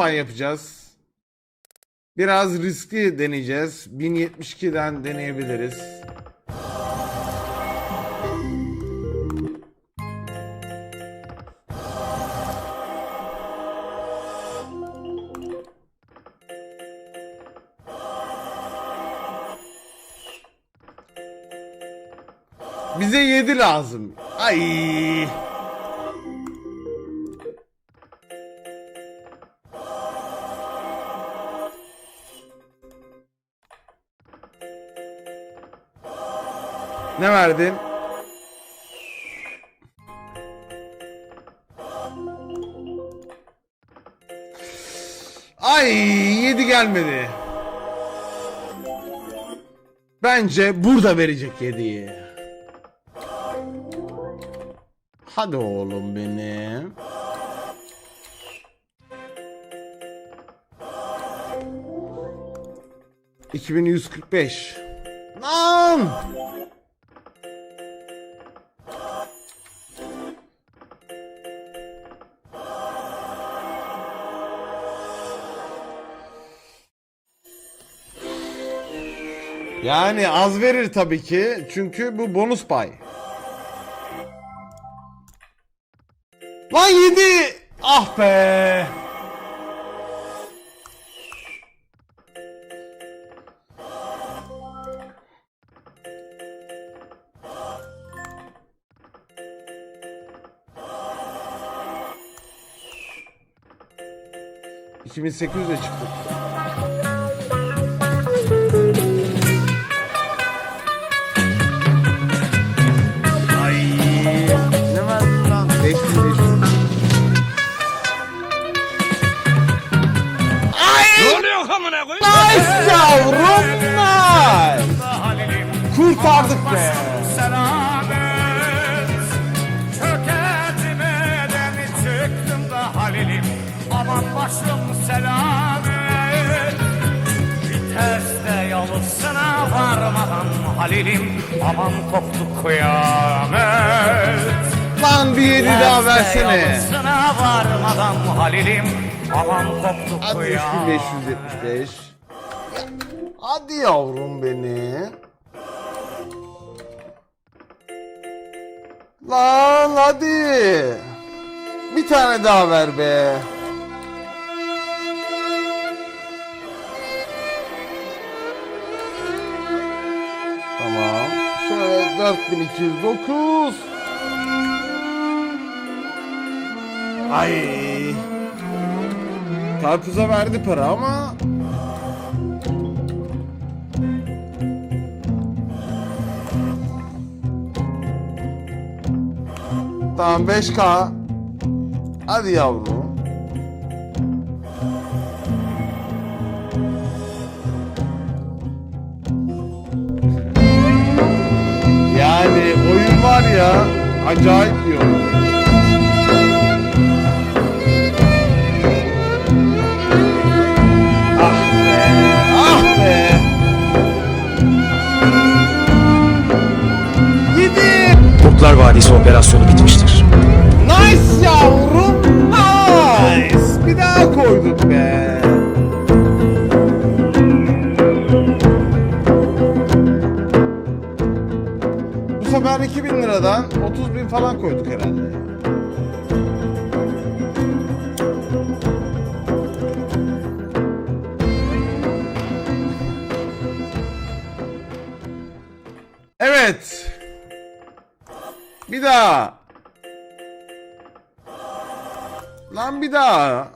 pay yapacağız. Biraz riskli deneyeceğiz. 1072'den deneyebiliriz. Bize 7 lazım. Ay. Ne verdin? Ay 7 gelmedi. Bence burada verecek 7'yi. Hadi oğlum benim. ...2145. Lan! Yani az verir tabii ki. Çünkü bu bonus pay. Lan yedi. Ah be. ...2800'e çıktık. Kurtardık be. Aman başım selamet Viteste yalısına varmadan Halil'im Aman koptu kıyamet Lan bir yedi daha versene. Yalısına varmadan Halil'im Aman koptu kıyamet 3575. Hadi yavrum beni. Lan hadi. Bir tane daha ver be. Tamam. Şöyle 4209. Ay. Karpuza verdi para ama Tamam 5K Hadi yavrum. Yani oyun var ya Acayip bir oyun Kurtlar Vadisi operasyonu bitmiştir. Nice yavrum. Nice. Bir daha koyduk be. Bu sefer 2000 liradan 30 bin falan koyduk herhalde. Evet. Bir daha. Lan bir daha.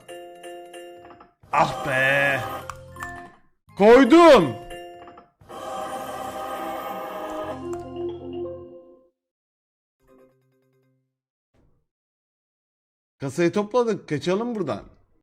Ah be. Koydum. Kasayı topladık. Kaçalım buradan.